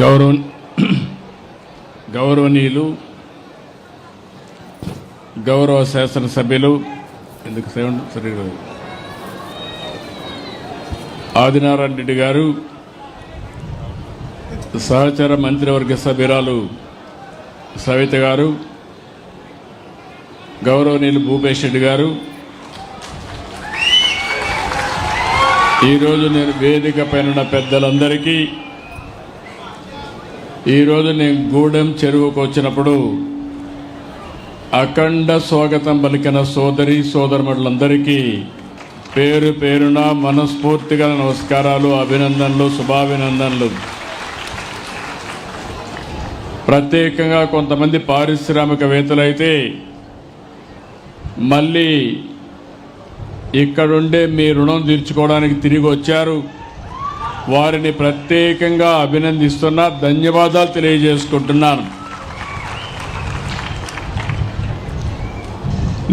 గౌరవ గౌరవనీయులు గౌరవ శాసనసభ్యులు ఎందుకు సౌండ్ సరిగ్గా ఆదినారాయణ రెడ్డి గారు సహచర మంత్రివర్గ సభ్యురాలు సవిత గారు గౌరవనీయులు భూపేష్ రెడ్డి గారు. ఈరోజు నేను వేదిక పైన ఉన్న పెద్దలందరికీ ఈరోజు నేను గూడెం చెరువుకు వచ్చినప్పుడు అఖండ స్వాగతం పలికిన సోదరి సోదరులందరికీ పేరు పేరున మనస్ఫూర్తిగా నమస్కారాలు అభినందనలు శుభాభినందనలు. ప్రత్యేకంగా కొంతమంది పారిశ్రామికవేత్తలైతే మళ్ళీ ఇక్కడుండే మీ రుణం తీర్చుకోవడానికి తిరిగి వచ్చారు. వారిని ప్రత్యేకంగా అభినందిస్తున్నా ధన్యవాదాలు తెలియజేసుకుంటున్నాను.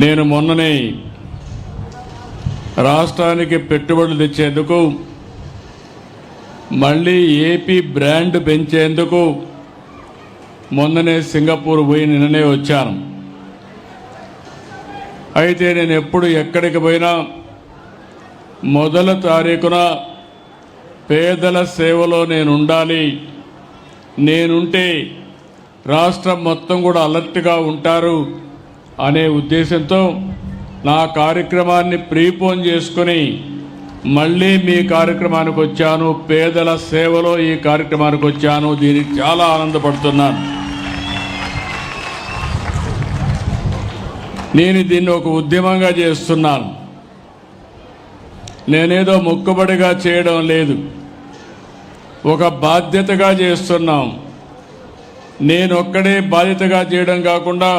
నేను మొన్ననే రాష్ట్రానికి పెట్టుబడులు తెచ్చేందుకు మళ్ళీ ఏపీ బ్రాండ్ పెంచేందుకు మొన్ననే సింగపూర్ పోయి నిన్ననే వచ్చాను. అయితే నేను ఎప్పుడు ఎక్కడికి పోయినా మొదల తారీఖున పేదల సేవలో నేను ఉండాలి నేనుంటే రాష్ట్రం మొత్తం కూడా అలర్ట్గా ఉంటారు అనే ఉద్దేశంతో నా కార్యక్రమాన్ని ప్రీపోన్ చేసుకుని మళ్ళీ మీ కార్యక్రమానికి వచ్చాను. పేదల సేవలో ఈ కార్యక్రమానికి వచ్చాను. దీనికి చాలా ఆనందపడుతున్నాను. నేను దీన్ని ఒక ఉద్యమంగా చేస్తున్నాను. నేనేదో మొక్కుబడిగా చేయడం లేదు. ఒక బాధ్యతగా చేస్తున్నాం. నేను ఒక్కడే బాధ్యతగా చేయడం కాకుండా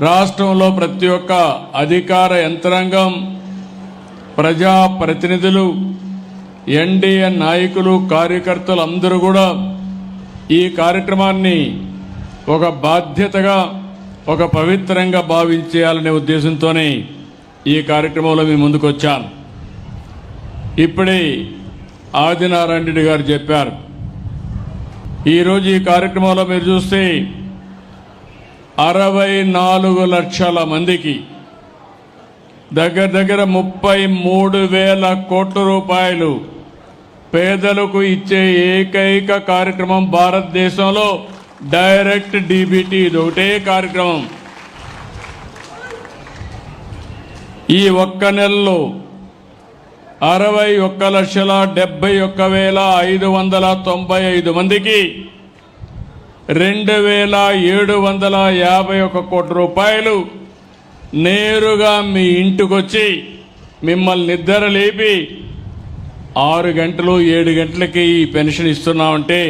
రాష్ట్రంలో ప్రతి ఒక్క అధికార యంత్రాంగం ప్రజా ప్రతినిధులు ఎన్డీఏ నాయకులు కార్యకర్తలు అందరూ కూడా ఈ కార్యక్రమాన్ని ఒక బాధ్యతగా ఒక పవిత్రంగా భావించేయాలనే ఉద్దేశంతోనే ఈ కార్యక్రమంలో మేము ముందుకొచ్చాను ఇప్పుడే ఆదినారాయణ రెడ్డి గారు చెప్పారు. ఈరోజు ఈ కార్యక్రమంలో మీరు చూస్తే అరవై నాలుగు లక్షల మందికి దగ్గర దగ్గర ముప్పై మూడు వేల కోట్ల రూపాయలు పేదలకు ఇచ్చే ఏకైక కార్యక్రమం భారతదేశంలో డైరెక్ట్ డీబీటీ. ఇది ఒకటే కార్యక్రమం. ఈ ఒక్క నెలలో అరవై ఒక్క లక్షల డెబ్బై ఒక్క వేల ఐదు వందల తొంభై ఐదు మందికి రెండు వేల ఏడు వందల యాభై ఒక కోటి రూపాయలు నేరుగా మీ ఇంటికొచ్చి మిమ్మల్ని నిద్ర లేపి ఆరు గంటలు ఏడు గంటలకి ఈ పెన్షన్ ఇస్తున్నామంటే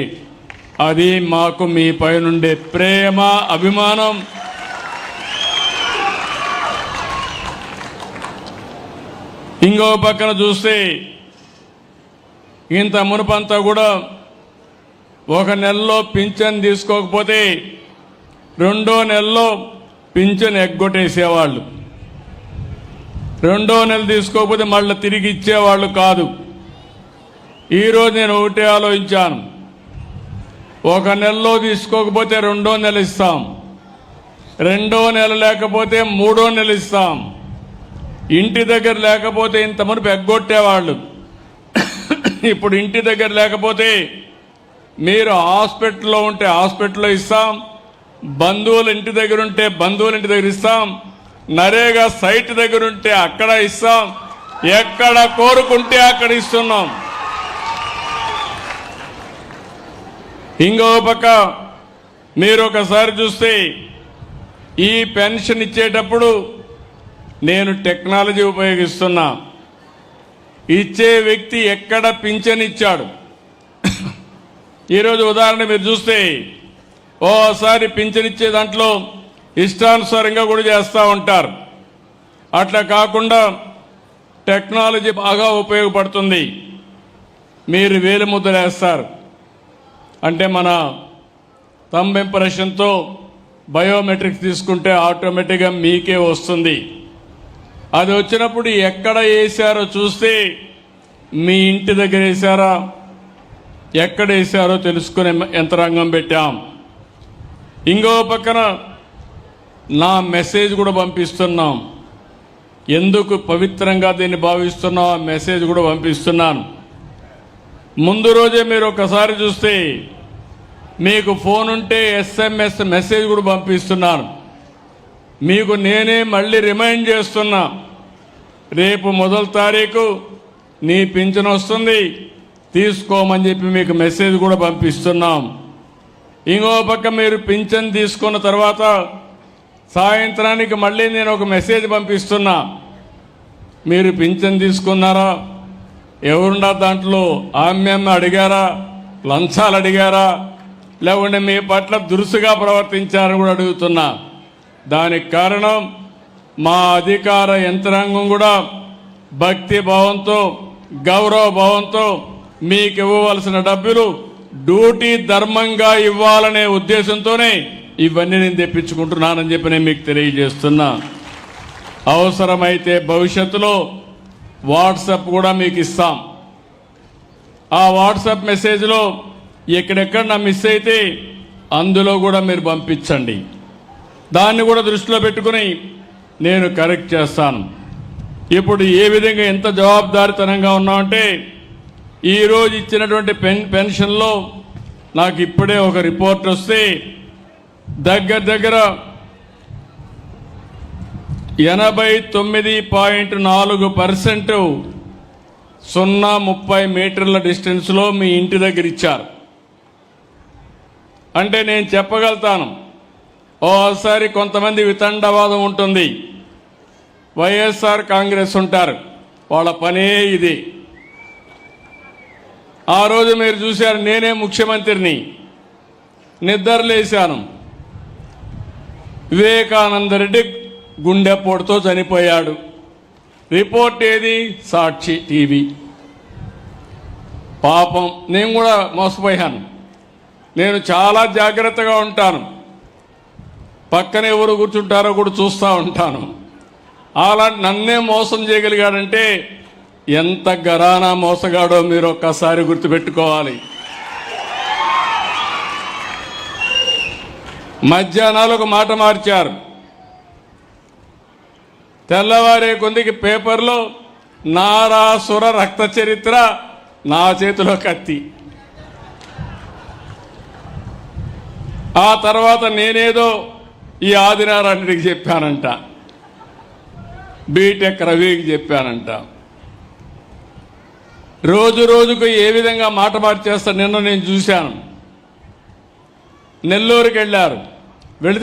అది మాకు మీ పైనుండే ప్రేమ అభిమానం. ఇంకో పక్కన చూస్తే ఇంత మునుపంతా కూడా ఒక నెలలో పింఛన్ తీసుకోకపోతే రెండో నెలలో పింఛన్ ఎగ్గొట్టేసేవాళ్ళు. రెండో నెల తీసుకోకపోతే మళ్ళీ తిరిగి ఇచ్చేవాళ్ళు కాదు. ఈరోజు నేను ఒకటే ఆలోచించాను. ఒక నెలలో తీసుకోకపోతే రెండో నెల ఇస్తాం. రెండో నెల లేకపోతే మూడో నెల ఇస్తాం. ఇంటి దగ్గర లేకపోతే ఇంతమంది పెగ్గొట్టేవాళ్ళు ఇప్పుడు ఇంటి దగ్గర లేకపోతే మీరు హాస్పిటల్లో ఉంటే హాస్పిటల్లో ఇస్తాం బంధువులు ఇంటి దగ్గర ఉంటే బంధువులు ఇంటి దగ్గర ఇస్తాం నరేగా సైట్ దగ్గర ఉంటే అక్కడ ఇస్తాం ఎక్కడ కోరుకుంటే అక్కడ ఇస్తున్నాం. ఇంకో పక్క మీరు ఒకసారి చూస్తే ఈ పెన్షన్ ఇచ్చేటప్పుడు నేను టెక్నాలజీ ఉపయోగిస్తున్నా. ఇచ్చే వ్యక్తి ఎక్కడ పింఛన్ ఇచ్చాడు? ఈరోజు ఉదాహరణ మీరు చూస్తే ఓసారి పింఛన్ ఇచ్చే దాంట్లో ఇష్టానుసారంగా కూడా చేస్తూ ఉంటారు. అట్లా కాకుండా టెక్నాలజీ బాగా ఉపయోగపడుతుంది. మీరు వేలు ముద్రేస్తారు అంటే మన థంబ్ ఇంప్రెషన్తో బయోమెట్రిక్స్ తీసుకుంటే ఆటోమేటిక్గా మీకే వస్తుంది. అది వచ్చినప్పుడు ఎక్కడ వేసారో చూస్తే మీ ఇంటి దగ్గర వేశారా? ఎక్కడ వేశారో తెలుసుకునే యంత్రాంగం పెట్టాం. ఇంకో పక్కన నా మెసేజ్ కూడా పంపిస్తున్నాం. ఎందుకు పవిత్రంగా దీన్ని భావిస్తున్నావు? ఆ మెసేజ్ కూడా పంపిస్తున్నాను. ముందు రోజే మీరు ఒకసారి చూస్తే మీకు ఫోన్ ఉంటే ఎస్ఎంఎస్ మెసేజ్ కూడా పంపిస్తున్నాను. మీకు నేనే మళ్ళీ రిమైండ్ చేస్తున్నా. రేపు మొదటి తారీఖు నీ పింఛన్ వస్తుంది. తీసుకోమని చెప్పి మీకు మెసేజ్ కూడా పంపిస్తున్నాం. ఇంకో పక్క మీరు పింఛన్ తీసుకున్న తర్వాత సాయంత్రానికి మళ్ళీ నేను ఒక మెసేజ్ పంపిస్తున్నా. మీరు పింఛన్ తీసుకున్నారా? ఎవరున్నా దాంట్లో ఆమ్యమ్మ అడిగారా? లంచాలు అడిగారా? లేకుంటే మీ పట్ల దురుసుగా ప్రవర్తించారని కూడా అడుగుతున్నా. దానికి కారణం మా అధికార యంత్రాంగం కూడా భక్తి భావంతో గౌరవ భావంతో మీకు ఇవ్వవలసిన డబ్బులు డ్యూటీ ధర్మంగా ఇవ్వాలనే ఉద్దేశంతోనే ఇవన్నీ నేను తెప్పించుకుంటున్నానని చెప్పి నేను మీకు తెలియజేస్తున్నా. అవసరమైతే భవిష్యత్తులో వాట్సాప్ కూడా మీకు ఇస్తాం. ఆ వాట్సాప్ మెసేజ్లో ఎక్కడెక్కడ నా మిస్ అయితే అందులో కూడా మీరు పంపించండి. దాన్ని కూడా దృష్టిలో పెట్టుకుని నేను కరెక్ట్ చేస్తాను. ఇప్పుడు ఏ విధంగా ఎంత జవాబుదారితనంగా ఉన్నామంటే ఈరోజు ఇచ్చినటువంటి పెన్ పెన్షన్లో నాకు ఇప్పుడే ఒక రిపోర్ట్ వస్తే దగ్గర దగ్గర ఎనభై తొమ్మిది పాయింట్ నాలుగు పర్సెంట్ సున్నా ముప్పై మీటర్ల డిస్టెన్స్లో మీ ఇంటి దగ్గర ఇచ్చారు. అంటే నేను చెప్పగలుగుతాను ఓసారి కొంతమంది వితండవాదం ఉంటుంది. వైఎస్ఆర్ కాంగ్రెస్ ఉంటారు. వాళ్ళ పనే ఇది. ఆ రోజు మీరు చూశారు నేనే ముఖ్యమంత్రిని. నిద్రలేశాను. వివేకానందరెడ్డి గుండెపోటుతో చనిపోయాడు. రిపోర్ట్ ఏది? సాక్షి టీవీ. పాపం నేను కూడా మోసపోయాను. నేను చాలా జాగ్రత్తగా ఉంటాను. పక్కన ఎవరు కూర్చుంటారో కూడా చూస్తూ ఉంటాను. అలా నన్నే మోసం చేయగలిగాడంటే ఎంత గరానా మోసగాడో మీరు ఒక్కసారి గుర్తుపెట్టుకోవాలి. మధ్యాహ్నాలు ఒక మాట మార్చారు. తెల్లవారే కొందికి పేపర్లో నారాసుర రక్త చరిత్ర నా చేతిలో కత్తి. ఆ తర్వాత నేనేదో ఈ ఆదినారాయణుడికి చెప్పానంట. బీటెక్ రవికి చెప్పానంట. రోజు రోజుకు ఏ విధంగా మాట మార్చేస్తా నిన్న నేను చూశాను. నెల్లూరుకి వెళ్ళారు. వెళితే